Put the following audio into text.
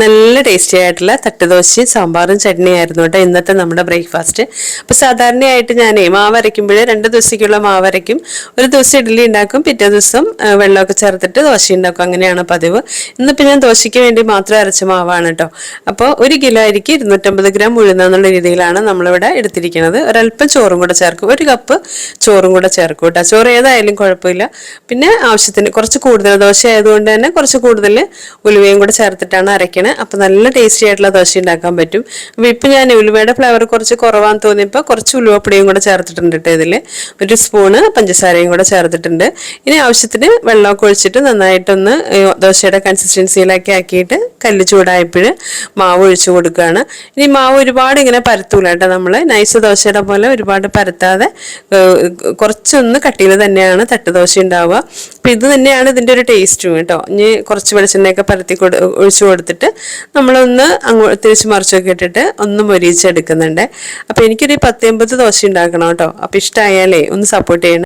നല്ല ടേസ്റ്റി ആയിട്ടുള്ള തട്ടുദോശയും സാമ്പാറും ചട്നിയായിരുന്നു കേട്ടോ ഇന്നത്തെ നമ്മുടെ ബ്രേക്ക്ഫാസ്റ്റ് അപ്പോൾ സാധാരണയായിട്ട് ഞാൻ മാവ് അരയ്ക്കുമ്പോൾ രണ്ട് ദിവസത്തേക്കുള്ള മാവ് അരയ്ക്കും. ഒരു ദിവസം ഇഡ്ഡലി ഉണ്ടാക്കും പിറ്റേ ദിവസം വെള്ളമൊക്കെ ചേർത്തിട്ട് ദോശ ഉണ്ടാക്കും. അങ്ങനെയാണ് പതിവ്. ഇന്നിപ്പോൾ ഞാൻ ദോശയ്ക്ക് വേണ്ടി മാത്രം അരച്ച മാവാണ് കേട്ടോ. അപ്പോൾ ഒരു കിലോ അരിക്ക് ഇരുന്നൂറ്റമ്പത് ഗ്രാം ഉഴുന്നെന്നുള്ള രീതിയിലാണ് നമ്മളിവിടെ എടുത്തിരിക്കുന്നത്. ഒരല്പം ചോറും കൂടെ ചേർക്കും. ഒരു കപ്പ് ചോറും കൂടെ ചേർക്കും കേട്ടോ. ചോറ് ഏതായാലും കുഴപ്പമില്ല. പിന്നെ ആവശ്യത്തിന് കുറച്ച് കൂടുതൽ ദോശ ആയതുകൊണ്ട് തന്നെ കുറച്ച് കൂടുതൽ ഉലുവയും കൂടെ ചേർത്തിട്ടാണ് അരയ്ക്കണത് അപ്പോൾ നല്ല ടേസ്റ്റി ആയിട്ടുള്ള ദോശ ഉണ്ടാക്കാൻ പറ്റും. അപ്പോൾ ഇപ്പം ഞാൻ ഉലുവയുടെ ഫ്ലേവർ കുറച്ച് കുറവാന്ന് തോന്നിയപ്പോൾ കുറച്ച് ഉലുവപ്പൊടിയും കൂടെ ചേർത്തിട്ടുണ്ട് കേട്ടോ ഇതിൽ ഒരു സ്പൂണ് പഞ്ചസാരയും കൂടെ ചേർത്തിട്ടുണ്ട്. ഇനി ആവശ്യത്തിന് വെള്ളമൊക്കെ ഒഴിച്ചിട്ട് നന്നായിട്ടൊന്ന് ദോശയുടെ കൺസിസ്റ്റൻസിയിലൊക്കെ ആക്കിയിട്ട് കല്ല് ചൂടായപ്പോൾ മാവ് ഒഴിച്ചു കൊടുക്കുകയാണ്. ഇനി മാവ് ഒരുപാട് ഇങ്ങനെ പരത്തൂല കേട്ടോ നമ്മൾ നൈസ് ദോശയുടെ പോലെ ഒരുപാട് പരത്താതെ കുറച്ചൊന്ന് കട്ടിയിൽ തന്നെയാണ് തട്ടുദോശ ഉണ്ടാവുക. അപ്പം ഇത് തന്നെയാണ് ഇതിന്റെ ഒരു ടേസ്റ്റും കേട്ടോ. ഇനി കുറച്ച് വെളിച്ചെണ്ണയൊക്കെ പരത്തി കൊടു ഒഴിച്ചു കൊടുത്തിട്ട് നമ്മളൊന്ന് അങ്ങോട്ട് തിരിച്ച് മറിച്ചൊക്കെ ഇട്ടിട്ട് ഒന്ന് മൊരിച്ചെടുക്കുന്നുണ്ട് അപ്പോൾ എനിക്കൊരു പത്ത് എൺപത് ദോശ ഉണ്ടാക്കണം കേട്ടോ. അപ്പോൾ ഇഷ്ടമായാലേ ഒന്ന് സപ്പോർട്ട് ചെയ്യണം.